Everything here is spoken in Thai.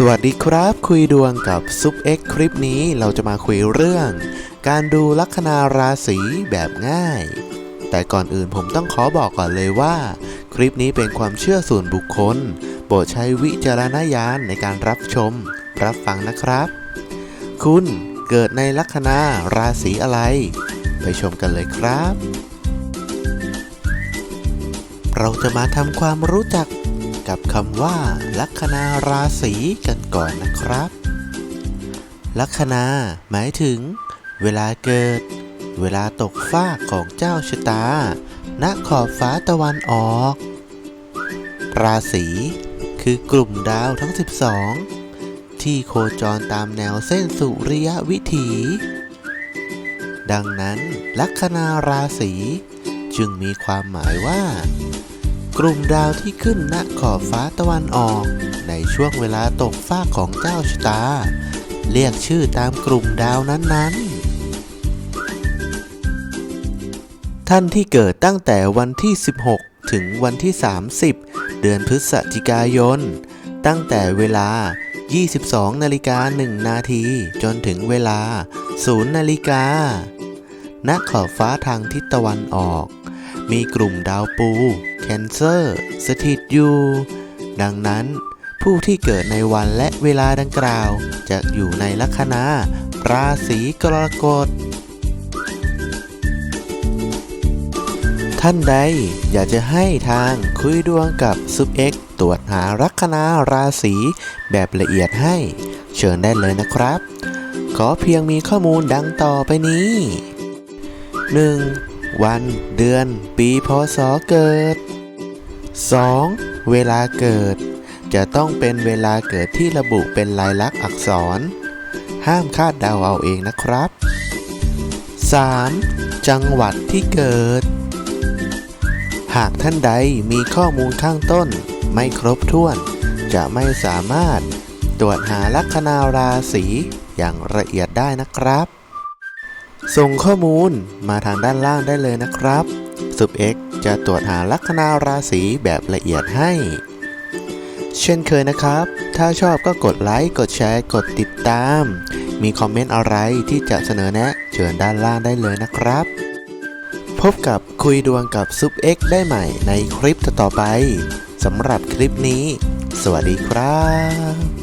สวัสดีครับคุยดวงกับซุปเอ็กคลิปนี้เราจะมาคุยเรื่อง การดูลัคนาราศีแบบง่าย แต่ก่อนอื่นผมต้องขอบอกก่อนเลยว่า คลิปนี้เป็นความเชื่อส่วนบุคคล โปรดใช้วิจารณญาณในการรับชม รับฟังนะครับ คุณเกิดในลัคนาราศีอะไร ไปชมกันเลยครับ เราจะมาทำความรู้จัก กับคำว่า ลัคนาราศีกันก่อนนะครับ ลัคนาหมายถึง เวลาเกิด เวลาตกฟ้าของเจ้าชะตา ณขอบฟ้าตะวันออก ราศีคือกลุ่มดาวทั้ง 12 ที่โคจรตามแนวเส้นสุริยวิถี ดังนั้น ลัคนาราศีจึงมีความหมายว่า กลุ่มดาวที่ขึ้นณขอบฟ้าตะวันออก ในช่วงเวลาตกฟ้าของเจ้าชะตา เรียกชื่อตามกลุ่มดาวนั้นๆ ท่านที่เกิดตั้งแต่วันที่ 16 ถึงวันที่ 30 เดือนพฤศจิกายน ตั้งแต่เวลา 22 นาฬิกา 1 นาที จนถึงเวลา 0 นาฬิกาณขอบฟ้าทางทิศตะวันออก มีกลุ่มดาวปูแคนเซอร์สถิตอยู่ ดังนั้น ผู้ที่เกิดในวันและเวลาดังกล่าว จะอยู่ในลัคนาราศีกรกฎท่านใดอยากจะให้ทางคุยดวงกับซุปเอ็กตรวจหาลัคนาราศีแบบละเอียดให้ เชิญได้เลยนะครับ ขอเพียงมีข้อมูลดังต่อไปนี้ 1. วันเดือน ปีพศเกิด 2. เวลาเกิด จะต้องเป็นเวลาเกิดที่ระบุเป็นลายลักษณ์อักษร ห้ามคาดเดาเอาเองนะครับ 3. จังหวัดที่เกิด หากท่านใดมีข้อมูลข้างต้น ไม่ครบถ้วน จะไม่สามารถตรวจหาลัคนาราศีอย่างละเอียดได้นะครับ ส่งข้อมูลมาทางด้านล่างได้เลยนะครับซุป X จะตรวจหาลัคนาราศีแบบละเอียดให้ เช่นเคยนะครับ ถ้าชอบก็กดไลค์ กดแชร์ กดติดตาม มีคอมเมนต์อะไรที่จะเสนอแนะเชิญด้านล่างได้เลยนะครับ พบกับคุยดวงกับซุป X ได้ใหม่ในคลิปต่อไปสำหรับคลิปนี้ สวัสดีครับ